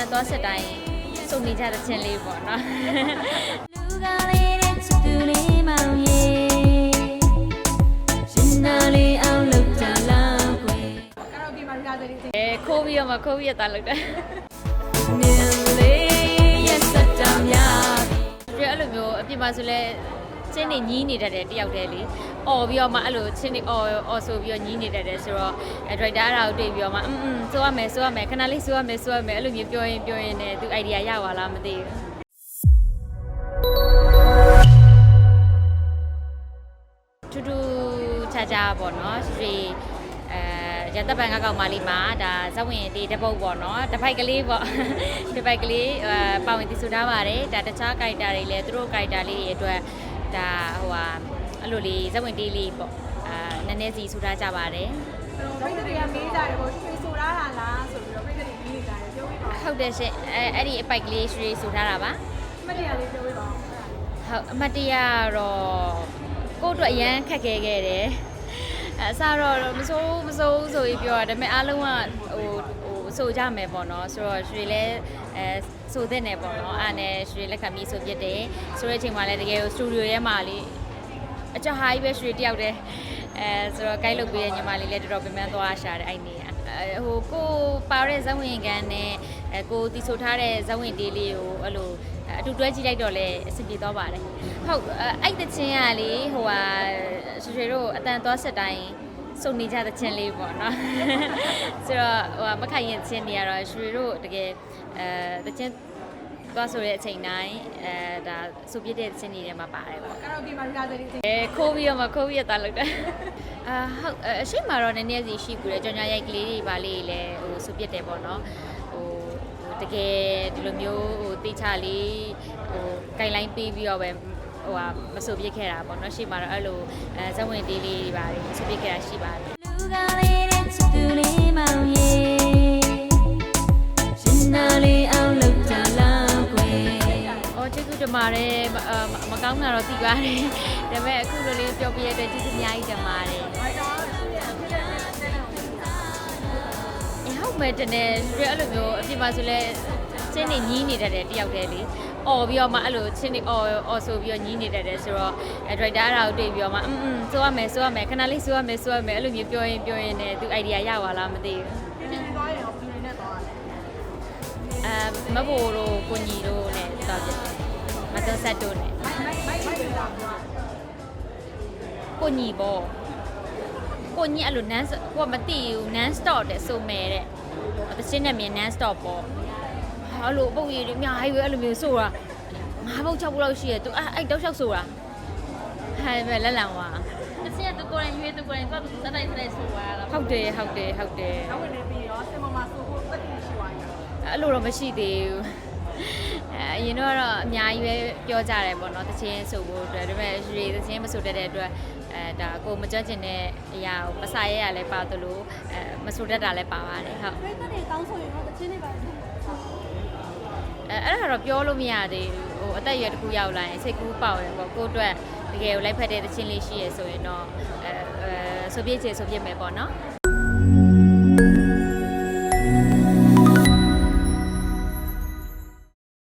စုံနေကြတဲ့ချင်းလေးပေါ့နော်လူကလေးတဲ့ချစ်သူလေးမောင်ရေရှင်နာလေးအောင်လောက်ကြလားကွယ်ကာရာအိုကေမှာရာဇရီအဲခိုးပြီးတော့မှခိုးပြီးတော့တာလုပ်တယ်မြင်လေးရဲ့စက်တမ်းများပြီပြအဲ့လိုမျိုးအပြင်မှာဆိုလဲ ချင်းနေညီးနေတတ်တယ်တယောက်တည်းလေအော်ပြီးတော့မှအဲ့လိုချင်းနေအော်အော်ဆိုပြီးတော့ညီးနေတတ်တယ်ဆိုတော့အဲဒရိုက်တာအဲ့ဒါကိုတွေ့ပြီးတော့မှအင်းအင်းဆိုရမယ်ဆိုရမယ်ခဏလေးဆိုရမယ်ဆိုရမယ်အဲ့လိုမျိုးပြောရင်ပြောရင်လည်းသူ idea ရပါလားမသိဘူးထူးထူးခြားခြားပေါ့နော်ရွှေအဲရတပန်ကကောင်မလေးမှာဒါဇဝင်တီတပုတ်ပေါ့နော်တပိုက်ကလေးပေါ့တပိုက်ကလေးပါဝင်တည်ဆူထားပါတယ်ဒါတခြား character တွေလည်းသူတို့ character လေးတွေအတွက် ဒါဟိုဟာအဲ့လိုလေးဇဝင်တေးလေးပေါ့အာနည်းနည်းစီဆူထားကြပါတယ်ပြိတ္တတွေကမေးကြတယ်ပေါ့ရွှေဆိုရတာလားဆိုပြီးတော့ပြိတ္တတွေမေးကြတယ်ပြောပြပါဦးဟုတ်တယ်ရှင်အဲအဲ့ဒီအပိုက်ကလေးရွှေဆူထားတာပါမတရားလေးပြောပြပါဦးဟုတ်အမတ်တရတော့ကိုယ့်အတွက်အရန်ခက်ခဲခဲ့တယ်အဲအစားတော့မစိုးမစိုးဆိုပြီးပြောတာဒါပေမဲ့အားလုံးကဟိုဟိုဆိုကြမယ်ပေါ့နော်ဆိုတော့ရွှေလဲအဲ ဆိုတဲ့နယ်ပေါ့နော်အားနဲ့ရွှေလက်ခံပြီးဆိုပြစ်တယ်ဆိုတဲ့အချိန်မှာလည်းတကယ်စတူဒီယိုထဲမှာလေအကြဟာကြီးပဲရွှေတယောက်တည်းအဲဆိုတော့ guide လုပ်ပေးတဲ့ညီမလေးလည်းတော်တော်ပြန်ပြန်သွားရှာတယ်အဲ့နေအဲဟိုကိုပါတဲ့ဇဝင်ကန်နဲ့အဲကိုတီဆိုထားတဲ့ဇဝင်တေးလေးကိုအဲ့လိုအတူတွဲကြည့်လိုက်တော့လည်းအဆင်ပြေသွားပါတယ်ဟုတ်အဲ့တချင်းကလေဟိုဟာရွှေရွှေတို့အတန်သွားဆက်တိုင်း စုံနေကြတဲ့ချင်းလေးပေါ့နော်ဆိုတော့ဟိုဟာမခိုင်ရင်ချင်းတွေကတော့ရွှေတို့တကယ်အဲတချင်းသွားဆိုတဲ့အချိန်တိုင်းအဲဒါဆိုပြတဲ့ချင်းတွေထဲမှာပါတယ်ပေါ့ကာရာအိုကေမှာရာဇရီအဲခိုးပြီးတော့မှခိုးပြီးတော့တာလုပ်တယ်အာဟုတ်အဲအရှိမတော့နည်းနည်းစီရှိကူတယ်ကြောင်ညာရိုက်ကလေးတွေပါလေးတွေလည်းဟိုစုပြစ်တယ်ပေါ့နော်ဟိုဟိုတကယ်ဒီလိုမျိုးဟိုတေချာလေးဟိုဂိုင်လိုင်းပေးပြီးတော့ပဲ ဟိုဟာမစုပြစ်ခဲ့တာပေါ့နော်ရှိမတော့အဲ့လိုအဲဇဝင်တေးလေးတွေပါလေးစုပြစ်ခဲ့တာရှိပါတယ်လူကလေးတဲ့ချစ်သူလေးမောင်ရေရှင်နာလေးအောင်လောက်ကြလားကွယ်။အော်ကျေးဇူးတင်ပါတယ်မအာမကောင်းတာတော့သိပါတယ်။ဒါပေမဲ့အခုလိုလေးပြောပြရတဲ့ကျေးဇူးအများကြီးတင်ပါတယ်။ဘာကြောင့်လဲပြည့်ပြည့်နဲ့နဲ့နဲ့အဟုတ်မဲ့တနေ့ပြအဲ့လိုမျိုးအပြင်မှာဆိုလဲ ချင်းတွေညီးနေတတ်တယ်တယောက်တည်းလေအော်ပြီးတော့မှအဲ့လိုချင်းတွေအော်အော်ဆိုပြီးတော့ညီးနေတတ်တယ်ဆိုတော့အဲဒရိုက်တာအဲ့ဒါကိုတွေ့ပြီးတော့မှအင်းအင်းဆိုရမယ်ဆိုရမယ်ခဏလေးဆိုရမယ်ဆိုရမယ်အဲ့လိုမျိုးပြောရင်ပြောရင်လည်းသူ idea ရပါလားမသိဘူးပြင်ပြီးသွားရင်တော့ဘယ်လိုနဲ့သွားလဲအဲမဘိုးတို့ကိုညီတို့နဲ့သွားပြမတော်ဆက်တို့နဲ့ကိုညီပေါ့ကိုညီအဲ့လို nan ကိုမသိဘူး nan stop တဲ့ဆိုမယ်တဲ့အပစင်းနဲ့မြန် nan stop ပေါ့ ဟာလို့ပုတ်ရည်တွေအများကြီးပဲအဲ့လိုမျိုးဆိုတာငါးပုတ်၆ပုတ်လောက်ရှိရသူအဲ့အဲ့တောက်လျှောက်ဆိုတာဟဲ့ပဲလက်လံဝါတချင်ကကိုယ်တိုင်ရွေးသူကိုယ်တိုင်သွားသူစက်တိုင်းစက်တိုင်းဆိုသွားတာဟုတ်တယ်ဟုတ်တယ်ဟုတ်တယ်နောက်ဝင်နေပြီးရောစင်မမဆိုဖို့တက်တည်ရှိသွားတယ်အဲ့လိုတော့မရှိသေးဘူးအဲအရင်တော့ကတော့အများကြီးပဲပြောကြတယ်ပေါ့နော်တချင်းဆိုဖို့အတွက်ဒါပေမဲ့ရေတချင်းမဆိုတတ်တဲ့အတွက်အဲဒါကိုမကြွချင်တဲ့အရာကိုမစာရဲရလဲပါသလိုအဲမဆိုတတ်တာလည်းပါပါတယ်ဟုတ်ပြိတ္တတွေတောင်းဆိုရင်တော့တချင်တွေပါသူ အဲအဲ့ဒါတော့ပြောလို့မရသေးဘူးဟိုအသက်အရွယ်တစ်ခုရောက်လာရင်စိတ်ကူးပေါက်ရင်ပေါ့ကိုယ့်အတွက်တကယ်ကိုလိုက်ဖက်တဲ့တခြင်းလေးရှိရဆိုရင်တော့အဲအဲဆိုပြည့်ချေဆိုပြည့်မယ်ပေါ့နော်ပ